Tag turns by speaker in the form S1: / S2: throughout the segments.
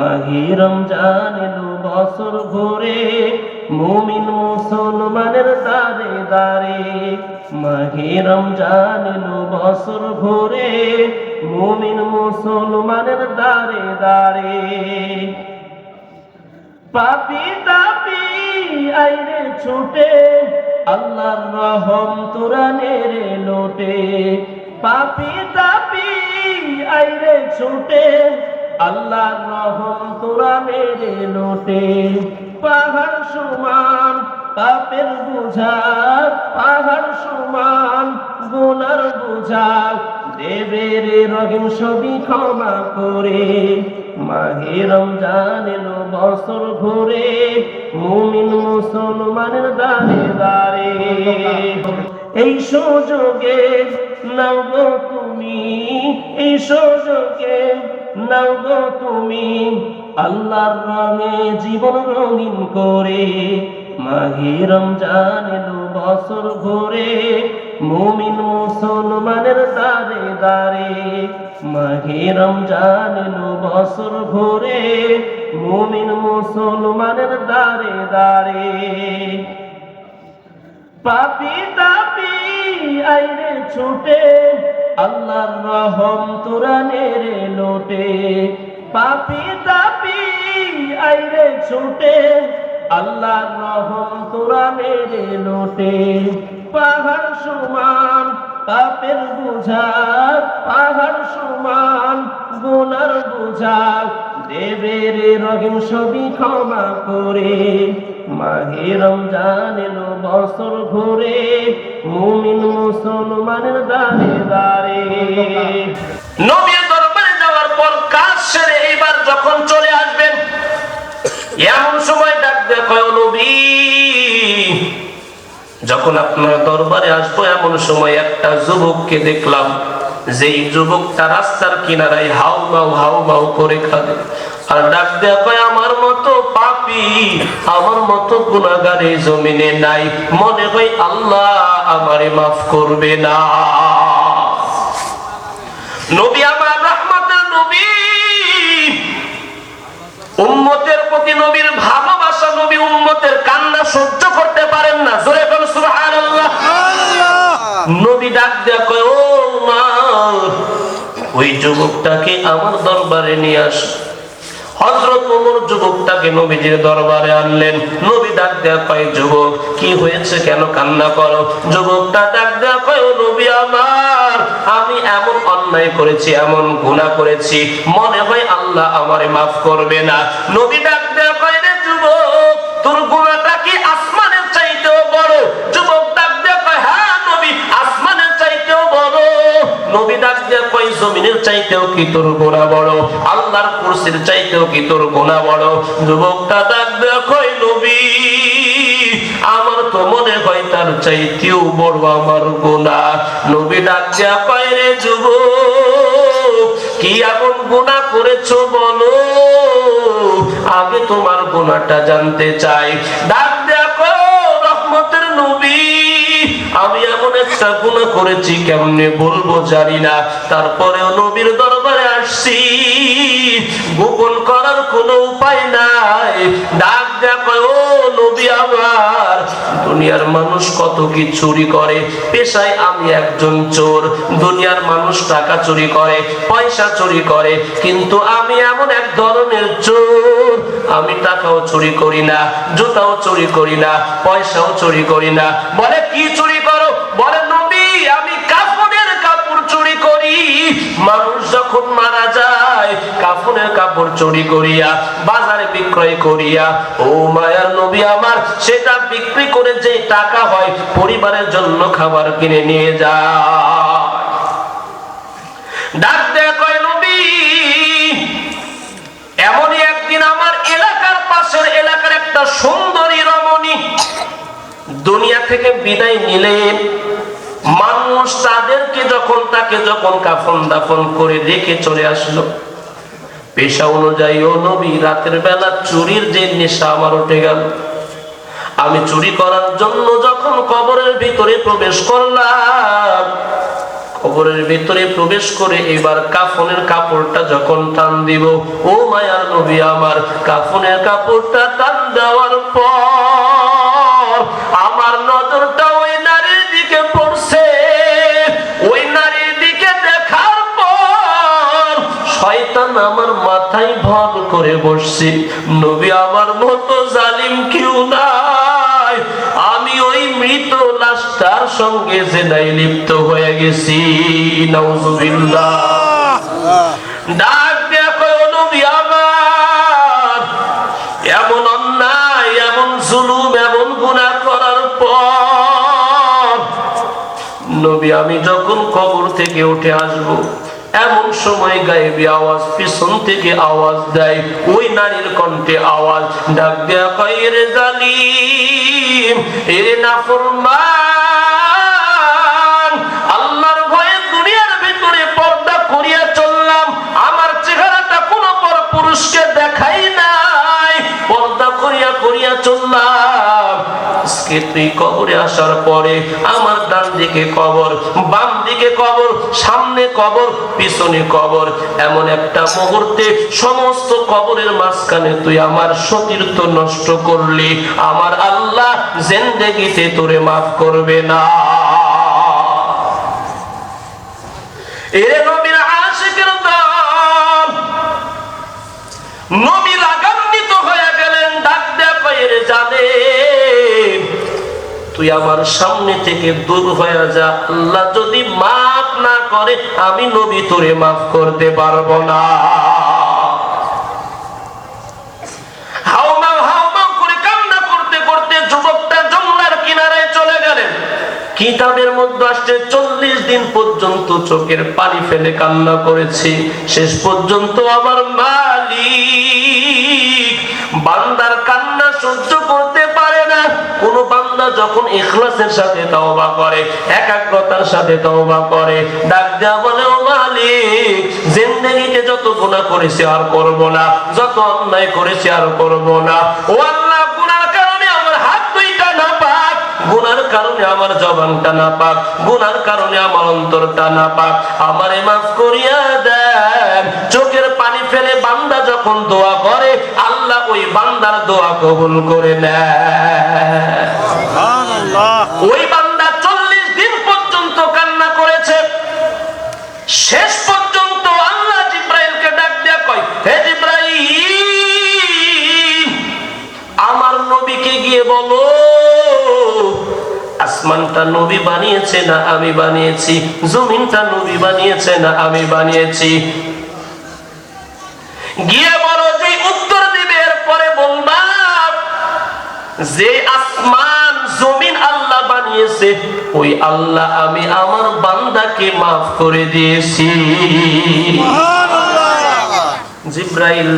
S1: মাহি রমজান বছর ভরে। মুমিন মুসলমানের দারে দারে। মাহি রমজান বছর ভরে। মুমিন মুসলমানের দারে দারে। পাপি তাপি, আইরে ছুটে। আল্লাহর রহম তোরা নেরে লোটে। পাপি তাপি, আইরে ছুটে। আল্লাহর রহম তোরা নেরে লোটে। পাহাড় সমান পাপের বুঝা, পাহাড় সমান গুনার বুঝা। দেবে রে রহিম সবই ক্ষমা করে, মাহে রমজান এলো বছর ঘুরে মুমিন মুসলমানের দারে দারে এই সুযোগে নাও তুমি, এই সুযোগে নাও গো তুমি আল্লাহর রঙে জীবন রঙিন করে মাহে রমজান এলো বছর ঘুরে মুমিন মুসলমানের দারে দারে মাহে রমজান এলো বছর ঘুরে মুমিন মুসলমানের দারে দারে পাপি তাপি আইরে ছুটে আল্লাহর রহম তোরা নেরে লোটে পাপি তাপি আইরে ছুটে। আল্লাহর রহম তোরা নেরে লোটে পাহাড় সমান পাপের বুঝা, পাহাড় সমান গুনার বুঝা। দেবে রে রহিম সবই ক্ষমা করে, মাহে রমজান এলো বছর ঘুরে মুমিন মুসলমানের দারে নবীর দরবারে যাওয়ার পর কাজ সেরে এইবার যখন চলে আসবেন, এমন সময় ডাক দেখো নবী, যখন আপনার দরবারে আসব, এমন সময় একটা যুবককে দেখলাম যুবকটা রাস্তার কিনারায় হাউ মাউ হাউ মাউ করে খাবে আর ডাক দেয়া আমার মতো পাপি, আমার মতো গুণাগার জমিনে নাই। মনে হয় আল্লাহ আমারে মাফ করবে না। নবী আমার রহমতের নবী। উম্মতের প্রতি নবীর ভালোবাসা নবী উম্মতের কান্না সহ্য করতে পারেন না। জোরে বল সুবহানাল্লাহ। নবী ডাক দেয়া কয় ও মা ওই যুবকটাকে আমার দরবারে নিয়ে আস। হযরত ওমর যুবকটাকে নবীজির দরবারে আনলেন। নবী ডাক দেয়া কয় যুবক কি হয়েছে? কেন কান্না করো? যুবকটা ডাক দেয়া কয় ও নবী আমার আমি এমন অন্যায় করেছি, এমন গুনাহ করেছি, মনে হয় আল্লাহ আমারে মাফ করবে না। নবী ডাক যুবক, তোর গুনাহটা কি আসমানের চাইতেও বড়? যুবক ডাক হ্যাঁ নবী, আসমানের চাইতেও বড়। তোর আল্লাহর চাইতেও কি তোর বড়? নবী, আমার তো মনে হয় চাইতেও বড় আমার নবী ডাক দেয়া কয় রে যুবক, কি এমন গুণা করেছ বলো? আগে তোমার গুণাটা জানতে চাই। ডাক দেখো রহমতের নবী, আমি এমন একটা গুণা করেছি কেমনে বলব জানি না। তারপরেও নবীর দরবারে আসছি। গোপন করার কোনো উপায় নাই। ডাক দেখো নবী আমার দুনিয়ার মানুষ কত কি চুরি করে? পেশায় আমি একজন চোর। দুনিয়ার মানুষ টাকা চুরি করে, পয়সা চুরি করে, কিন্তু আমি এমন এক ধরনের চোর। আমি টাকাও চুরি করি না, জুতাও চুরি করি না, পয়সাও চুরি করি না। বলে, কি চুরি করো? বলে, নবী, আমি কাপড়ের কাপড় চুরি করি। মানুষ যখন মারা যায়, কাফনের কাপড় চুরি করিয়া, বাজারে বিক্রয় করিয়া, ও মায়ার নবী আমার সেটা বিক্রি করে যে টাকা হয় পরিবারের জন্য খাবার কিনে নিয়ে যায়। ডাক দেয়া কয়, নবী, এমনই একদিন আমার এলাকার পাশের এলাকার একটা সুন্দরী রমণী দুনিয়া থেকে বিদায় নিলেন মানুষ তাদেরকে যখন তাকে যখন কাফন দাফন করে রেখে চলে আসলো। পেশা অনুযায়ী ও নবী রাতের বেলা চুরির যে নেশা আমার উঠে গেল। আমি চুরি করার জন্য যখন কবরের ভিতরে প্রবেশ করলাম, কবরের ভিতরে প্রবেশ করে এবার কাফনের কাপড়টা যখন টান দিব, ও মায়ার নবী আমার, কাফনের কাপড়টা টান দেওয়ার পর আমার মাথায় ভর করে বসছে। নবী আমার মতো জালিম কেউ নাই। আমি ওই মৃত লাশটার সঙ্গে জেনাই লিপ্ত হয়ে গেছি। নবী, আমি যখন কবর থেকে উঠে আসব এমন সময় গায়েবী আওয়াজ, পিছন থেকে আওয়াজ দেয়, ওই নারীর কণ্ঠে আওয়াজ, ডাক দেয়া কয় রে জালিম, এরে নাফরমান, আল্লাহর ভয়ে দুনিয়ার ভিতরে পর্দা করিয়া চললাম, আমার চেহারাটা কোন পর পুরুষকে দেখাই নাই, পর্দা করিয়া করিয়া চললাম আসার পরে আমার ডান দিকে কবর, বাম দিকে কবর, সামনে কবর, পিছনে কবর। এমন একটা মুহূর্তে সমস্ত কবরের মাঝখানে তুই আমার সতীর্থ নষ্ট করলি। আমার আল্লাহ জেন্দেগিতে তোরে মাফ করবে না। নবী রাগান্বিত হয়ে গেলেন, ডাক কয়ের জানে তুই আমার সামনে থেকে দূর হয়ে যা। আল্লাহ যদি মাফ না করে, আমি নবী তোরে মাফ করতে পারব না। কিতাবের মধ্যে আসছে, চল্লিশ দিন পর্যন্ত চোখের পানি ফেলে কান্না করেছি। শেষ পর্যন্ত আমার মালিক বান্দার কান্না সহ্য করতে পারে না। কোন বান্দা যখন ইখলাসের সাথে তওবা করে, একাগ্রতার সাথে তওবা করে, ডাক দেয়া বলে ও মালিক, জিন্দেগিতে যত গুনাহ করেছি আর করব না, যত অন্যায় করেছি আর করব না। ও আল্লাহ, গুনার কারণে আমার হাত দুইটা না পাক গুনার কারণে আমার জবানটা না পাক গুনার কারণে আমার অন্তরটা না পাক আমারে মাফ করিয়া দেন, চোখের পানি ফেলে বান্দা যখন দোয়া করে, আল্লাহ ওই বান্দার দোয়া কবুল করে নেয়। ওই বান্দা চল্লিশ দিন পর্যন্ত কান্না করেছে। শেষ পর্যন্ত আল্লাহ জিব্রাইলকে ডাক দেয়া কয়, হে জিব্রাইল, আমার নবীকে গিয়ে বলো, আসমানটা নবী বানিয়েছে না আমি বানিয়েছি, জমিনটা নবী বানিয়েছে না আমি বানিয়েছি? গিয়ে বলো যে উত্তর দিবে, এরপরে বলবা যে আসমান জমিন আল্লাহ বানিয়েছে ওই আল্লাহ আমি আমার বান্দাকে মাফ করে দিয়েছি। জিব্রাইল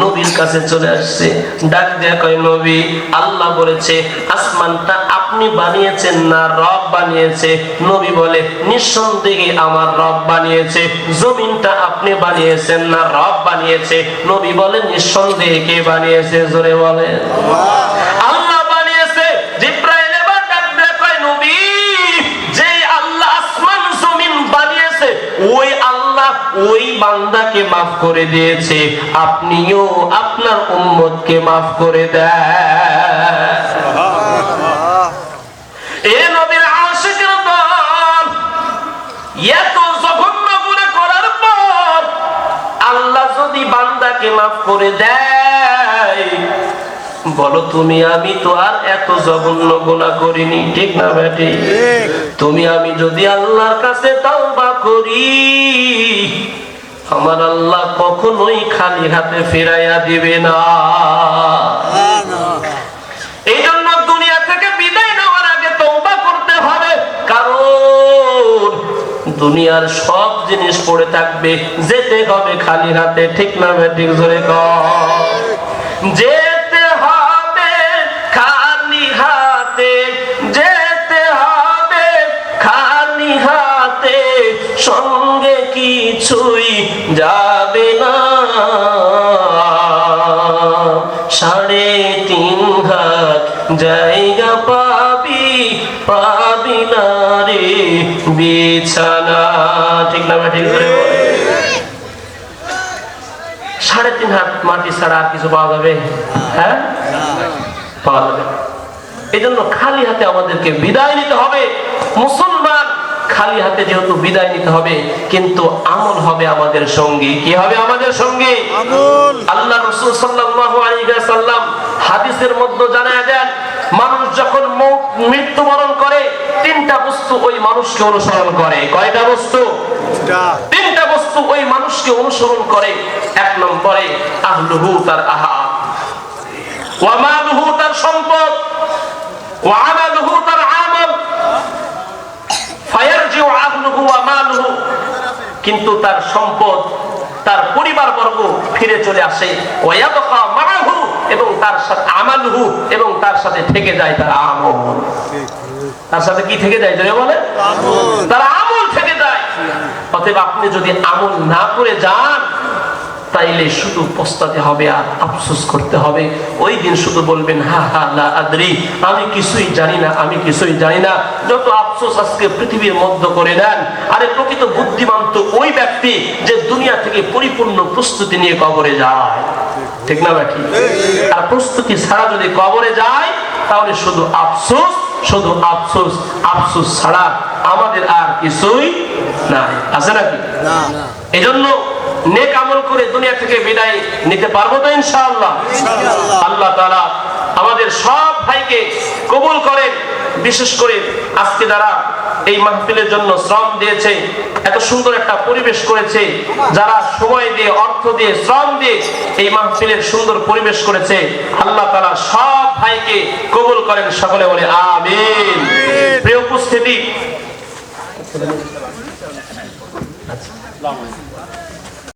S1: নবীর কাছে চলে আসছে ডাক দেয়া কয় নবী আল্লাহ বলেছে আসমানটা আপনি বানিয়েছেন না রব বানিয়েছে? নবী বলে নিঃসন্দেহে আমার রব বানিয়েছে জমিনটা আপনি বানিয়েছেন না রব বানিয়েছে। নবী বলে নিঃসন্দেহে কে বানিয়েছে? জোরে বলে আল্লাহ বান্দাকে মাফ করে দিয়েছে আপনিও আপনার উম্মতকে মাফ করে দেন। নবীর আশিকের দল এত জঘন্য গুনাহ করার পর আল্লাহ যদি বান্দাকে মাফ করে দেয় বলো তুমি আমি তো আর এত জঘন্য গুনাহ করিনি ঠিক না বেটি? তুমি আমি যদি আল্লাহর কাছে তাওবা করি আমার আল্লাহ কখনোই খালি হাতে ফেরাইয়া দিবে না। এই জন্য থেকে হবে। দুনিয়ার সব জিনিস পড়ে থাকবে, যেতে হবে খালি হাতে, ঠিক না ঠিক ধরে কর। সাড়ে তিন হাত জায়গা পাবি পাবি না রে বিছানা। ঠিক না ঠিক করে সাড়ে তিন হাত মাটি ছাড়া আর কিছু পাওয়া যাবে? হ্যাঁ? পাওয়া যাবে। এই জন্য খালি হাতে আমাদেরকে বিদায় নিতে হবে। মুসলমান খালি হাতে যেহেতু বিদায় নিতে হবে কিন্তু আমল হবে আমাদের সঙ্গে। কি হবে আমাদের সঙ্গে? আল্লাহ রসুল সাল্লাম হাদিসের মধ্যে জানায় দেন মানুষ যখন মৃত্যুবরণ করে তিনটা বস্তু ওই মানুষকে অনুসরণ করে। কয়টা বস্তু? তিনটা। বস্তু ওই মানুষকে অনুসরণ করে। এক নম্বরে আহলুহু তার আহার ওয়ামালুহু তার সম্পদ। ওয়ামালুহু তার আমল ফায়ারজিউ আহলুহু ওয়া মালুহু। কিন্তু তার সম্পদ তার পরিবার বর্গ ফিরে চলে আসে। এবং তার সাথে আমালুহু এবং তার সাথে থেকে যায় তার আমল। তার সাথে কি থেকে যায় জয় বলে তার আমল থেকে যায়। অতএব আপনি যদি আমল না করে যান তাইলে শুধু পস্তাতে হবে আর আফসোস করতে হবে। ওই দিন শুধু বলবেন হা হা লা আদরি আমি কিছুই জানি না আমি কিছুই জানি না। যত আফসোস আজকে পৃথিবীর মধ্য করে নেন আরে প্রকৃত বুদ্ধিমান তো ওই ব্যক্তি যে দুনিয়া থেকে পরিপূর্ণ প্রস্তুতি নিয়ে কবরে যায়। ঠিক না বাকি? আর প্রস্তুতি ছাড়া যদি কবরে যায় তাহলে শুধু আফসোস শুধু আফসোস আফসোস ছাড়া আমাদের আর কিছুই নাই। আছে নাকি?
S2: না
S1: এই জন্য নেক আমল করে দুনিয়া থেকে বিদায় নিতে পারব তো ইনশাআল্লাহ?
S2: ইনশাআল্লাহ।
S1: আল্লাহ তাআলা আমাদের সব ভাইকে কবুল করেন। বিশেষ করে আজকে যারা এই মাহফিলের জন্য শ্রম দিয়েছে এত সুন্দর একটা পরিবেশ করেছে যারা সময় দিয়ে অর্থ দিয়ে শ্রম দিয়ে এই মাহফিলের সুন্দর পরিবেশ করেছে আল্লাহ তাআলা সব ভাইকে কবুল করেন সকলে বলে আমিন। প্রিয় উপস্থিতি